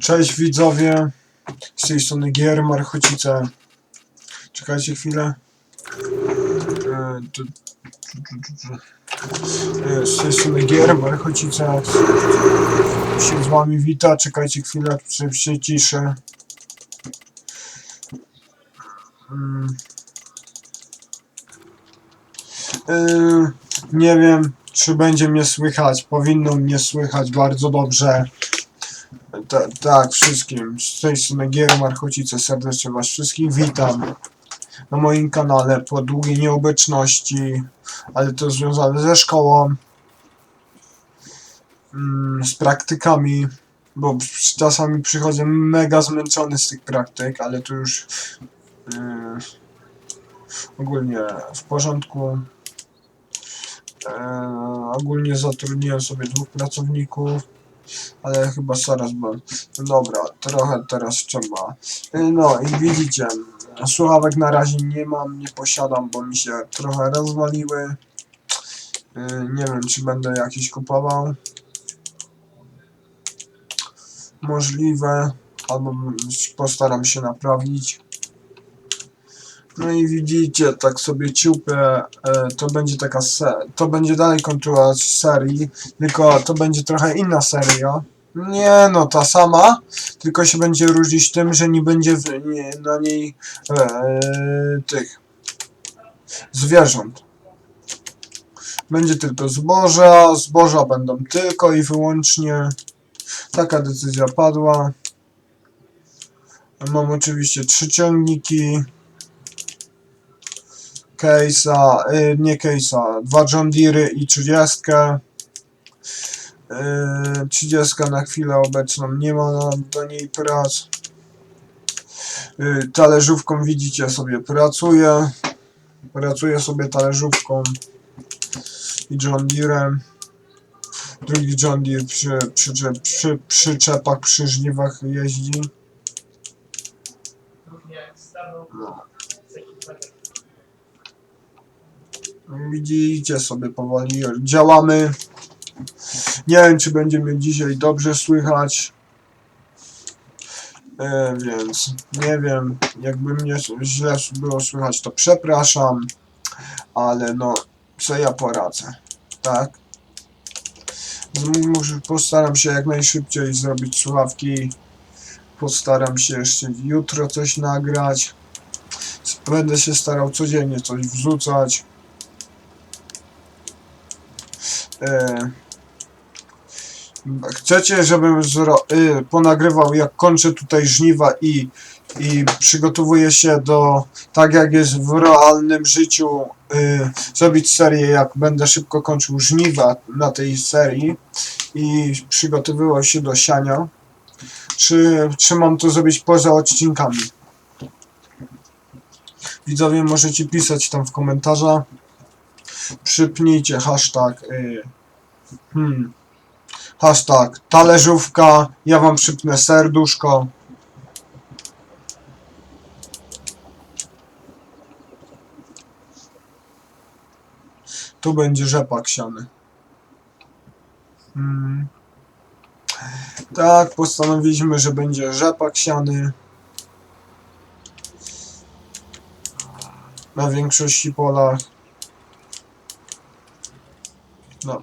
Cześć widzowie, z tej strony Gier Marchocice. Czekajcie chwilę. E. E, Z tej strony Gier Marchocice. Się z wami wita, czekajcie chwilę, się ciszę. E, Nie wiem, czy będzie mnie słychać. Powinno mnie słychać bardzo dobrze. Ta, tak, wszystkim. Z tej strony Gier Marchocice serdecznie Was wszystkich witam na moim kanale po długiej nieobecności, ale to związane ze szkołą, mm, z praktykami, bo czasami przychodzę mega zmęczony z tych praktyk, ale to już yy, ogólnie w porządku. Eee, ogólnie zatrudniłem sobie dwóch pracowników ale chyba zaraz bo dobra, trochę teraz trzeba. Y, No i widzicie, słuchawek na razie nie mam, nie posiadam, bo mi się trochę rozwaliły. Y, Nie wiem, czy będę jakieś kupował. Możliwe, albo postaram się naprawić. No i widzicie, tak sobie ciupę, e, to będzie taka to będzie dalej kontynuacja serii, tylko to będzie trochę inna seria. Nie no, ta sama, tylko się będzie różnić tym, że nie będzie w, nie, na niej e, tych zwierząt. Będzie tylko zboża, zboża będą tylko i wyłącznie. Taka decyzja padła. Mam oczywiście trzy ciągniki. Case'a, y, nie Case'a, dwa John Deere i 30. Yy, 30 na chwilę obecną nie ma na, do niej prac. Yy, talerzówką widzicie sobie pracuję. Pracuję sobie talerzówką i John Deerem. Drugi John Deere przy, przy, przy, przy przyczepach, przy żniwach jeździ. No. Widzicie sobie powoli działamy. Nie wiem, czy będzie mnie dzisiaj dobrze słychać. E, więc nie wiem, jakby mnie źle było słychać, to przepraszam, ale no, co ja poradzę, tak? Muszę, postaram się jak najszybciej zrobić słuchawki. Postaram się jeszcze jutro coś nagrać. Będę się starał codziennie coś wrzucać. E, Chcecie, żebym zro, y, ponagrywał jak kończę tutaj żniwa i, i przygotowuję się do, tak jak jest w realnym życiu, y, zrobić serię jak będę szybko kończył żniwa na tej serii i przygotowywał się do siania, czy, czy mam to zrobić poza odcinkami. Widzowie możecie pisać tam w komentarzach. Przypnijcie hashtag y, hmm, Hashtag talerzówka, ja wam przypnę serduszko. Tu będzie rzepak siany. Mm. Tak, postanowiliśmy, że będzie rzepak siany. Na większości polach. No.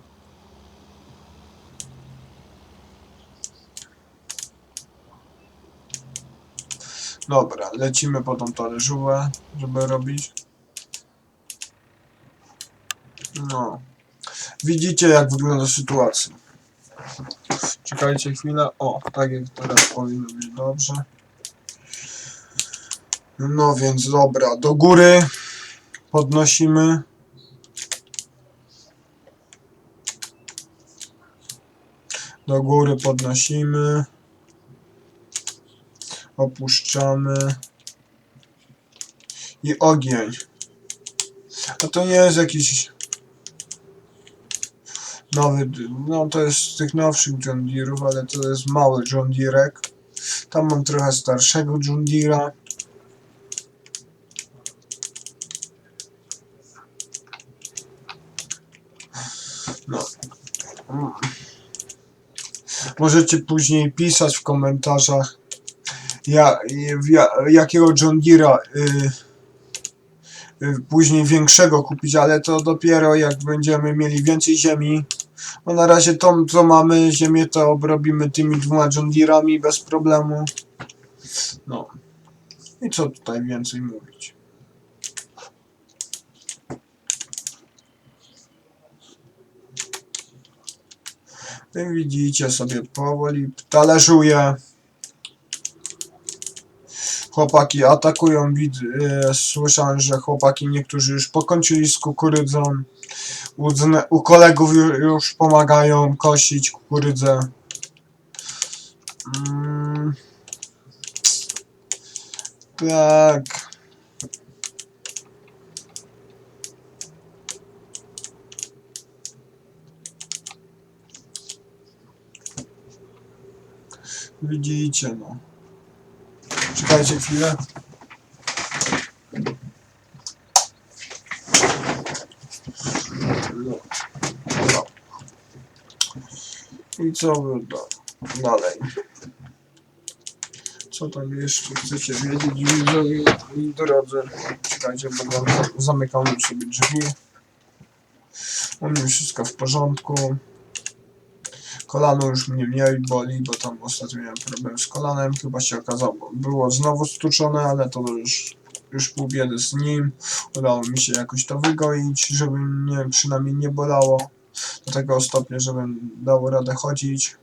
Dobra, lecimy po tą talerzówę, żeby robić. No. Widzicie jak wygląda sytuacja. Czekajcie chwilę. O, tak jak teraz powinno być dobrze. No więc dobra, do góry podnosimy. Do góry podnosimy opuszczamy i ogień. A to nie jest jakiś nowy, no to jest z tych nowszych John Deere'ów, ale to jest mały John Deere'ek. Tam mam trochę starszego John Deere'a. No. Mm. Możecie później pisać w komentarzach, ja, ja, jakiego John Deere'a y, y, później większego kupić, ale to dopiero jak będziemy mieli więcej ziemi. Bo na razie tą, co mamy ziemię, to obrobimy tymi dwoma John Deere'ami bez problemu. No. I co tutaj więcej mówić? Widzicie sobie powoli talerzuję. Chłopaki atakują, wid, e, słyszałem, że chłopaki niektórzy już pokończyli z kukurydzą. U, u kolegów ju, już pomagają kosić kukurydzę. Mm. Tak. Widzicie, no. Czekajcie chwilę. I co dalej? Co tam jeszcze chcecie wiedzieć, widzowie i drodzy? Czekajcie, bo zam- zamykam sobie drzwi. U mnie wszystko w porządku. Kolano już mnie mniej boli, bo tam ostatnio miałem problem z kolanem. Chyba się okazało, było znowu stuczone, ale to już, już pół biedy z nim. Udało mi się jakoś to wygoić, żeby mnie przynajmniej nie bolało. Do tego stopnia, żebym dał radę chodzić.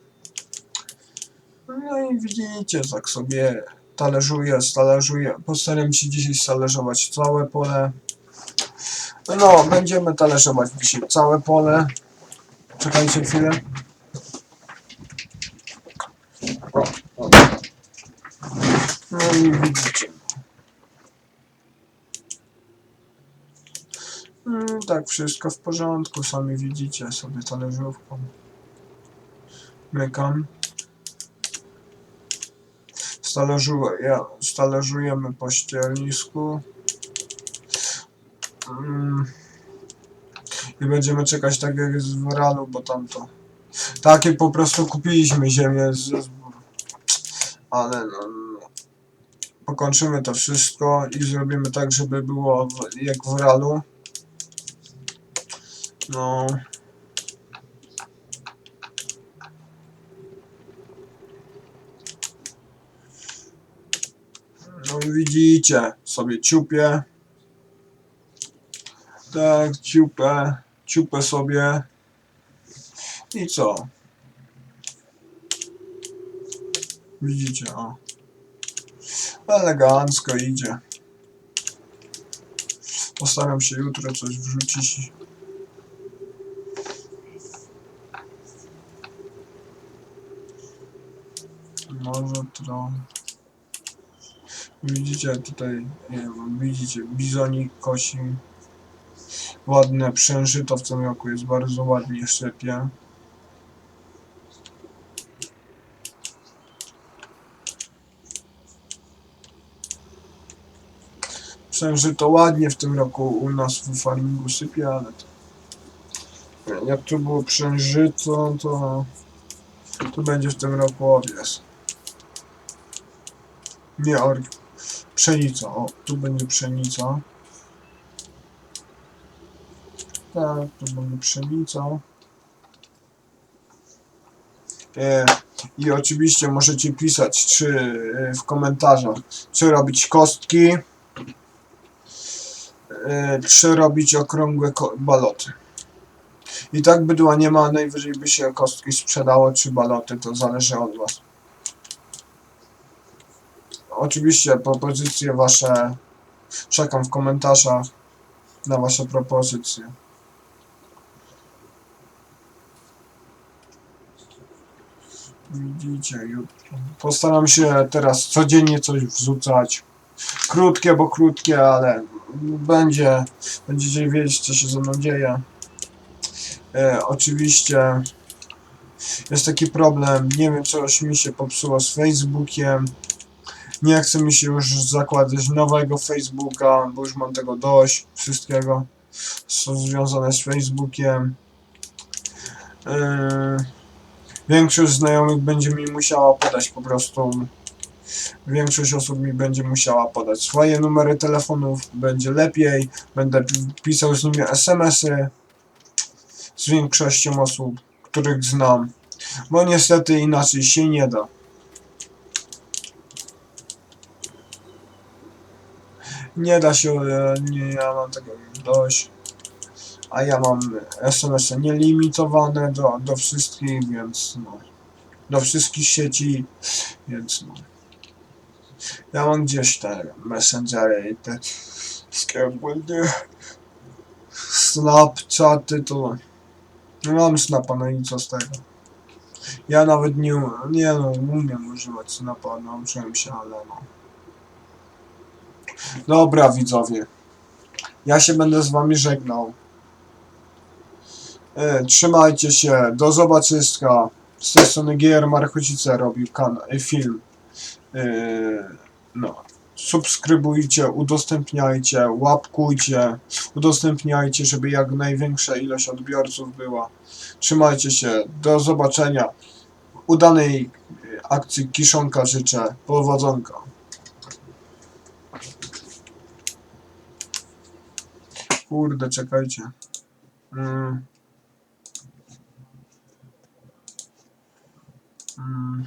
No i widzicie, tak sobie talerzuję, stalerzuję. Postaram się dzisiaj stalerzować całe pole. No, będziemy talerzować dzisiaj całe pole. Czekajcie chwilę. O, o. No i widzicie. Tak, wszystko w porządku, sami widzicie sobie talerzówką. Mykam. Stalerzu, ja, stalerzujemy po ściernisku. Mm. I będziemy czekać tak jak jest w Ralu, bo tamto. Takie po prostu kupiliśmy ziemię z, z ale no, no. Pokończymy to wszystko i zrobimy tak, żeby było w, jak w Ralu. No. No widzicie, sobie ciupię. Tak, ciupę, ciupę sobie. I co? Widzicie, o. Elegancko idzie. Postaram się jutro coś wrzucić. Może trochę. Widzicie tutaj, nie wiem, widzicie, bizonik kosi. Ładne przężyto w tym roku jest bardzo ładnie szczepie. Przężyto ładnie w tym roku u nas w farmingu sypie, ale to... Jak tu było przężyto, to... Tu będzie w tym roku owies. Nie or... Pszenica, o, tu będzie pszenica. Tak, tu będzie pszenica. E, I oczywiście możecie pisać, czy e, w komentarzach, czy robić kostki, e, czy robić okrągłe baloty. I tak bydła nie ma, najwyżej by się kostki sprzedało, czy baloty, to zależy od was. Oczywiście propozycje wasze czekam w komentarzach na wasze propozycje. Widzicie. Postaram się teraz codziennie coś wrzucać. Krótkie, bo krótkie, ale będzie, będziecie wiedzieć, co się ze mną dzieje. E, oczywiście jest taki problem, nie wiem, coś mi się popsuło z Facebookiem. Nie chce mi się już zakładać nowego Facebooka, bo już mam tego dość, wszystkiego, co związane z Facebookiem. Yy, Większość znajomych będzie mi musiała podać po prostu. Większość osób mi będzie musiała podać swoje numery telefonów, będzie lepiej, będę pi- pisał z nimi SMS-y z większością osób, których znam, bo niestety inaczej się nie da. Nie da się, e, nie, ja mam tego dość. A ja mam SMS-y nielimitowane do, do wszystkich, więc no. Do wszystkich sieci, więc no. Ja mam gdzieś te messengery i te błędy. Snapchaty to... No mam snapa, no i co z tego? Ja nawet nie, nie no, umiem używać snapa, nauczyłem się, ale no. Dobra widzowie. Ja się będę z wami żegnał. E, trzymajcie się, do zobaczyska. Z tej strony GR Marchocice robił film. E, no. Subskrybujcie, udostępniajcie, łapkujcie, udostępniajcie, żeby jak największa ilość odbiorców była. Trzymajcie się, do zobaczenia. Udanej akcji Kiszonka życzę. Powodzonka. Kurde, czekajcie. Mm. Mm.